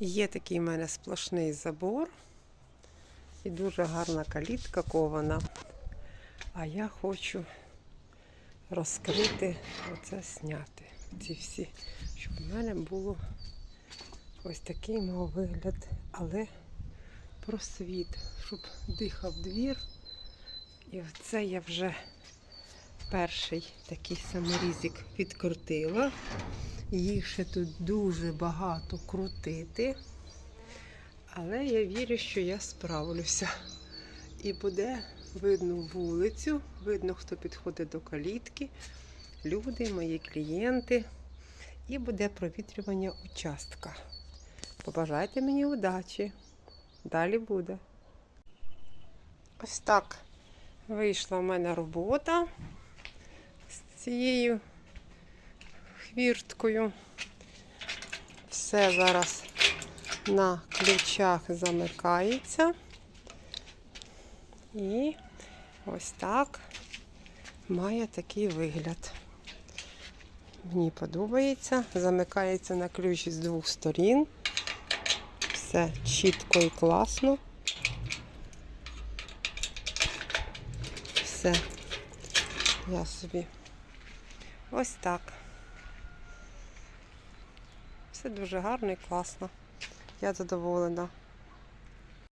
Є такий в мене сплошний забор і дуже гарна калітка кована. А я хочу розкрити, оце зняти. Ці всі, щоб в мене було ось такий мав вигляд, але просвіт, щоб дихав двір. І оце я вже перший такий саморізик відкрутила. Їх ще тут дуже багато крутити. Але я вірю, що я справлюся. І буде видно вулицю, видно, хто підходить до калітки, люди, мої клієнти. І буде провітрювання участка. Побажайте мені удачі. Далі буде. Ось так вийшла в мене робота з цією хвірткою. Все зараз на ключах замикається. І ось так має такий вигляд. Мені подобається. Замикається на ключ з двох сторін. Все чітко і класно. Все. Я собі ось так. Все дуже гарно і класно. Я задоволена.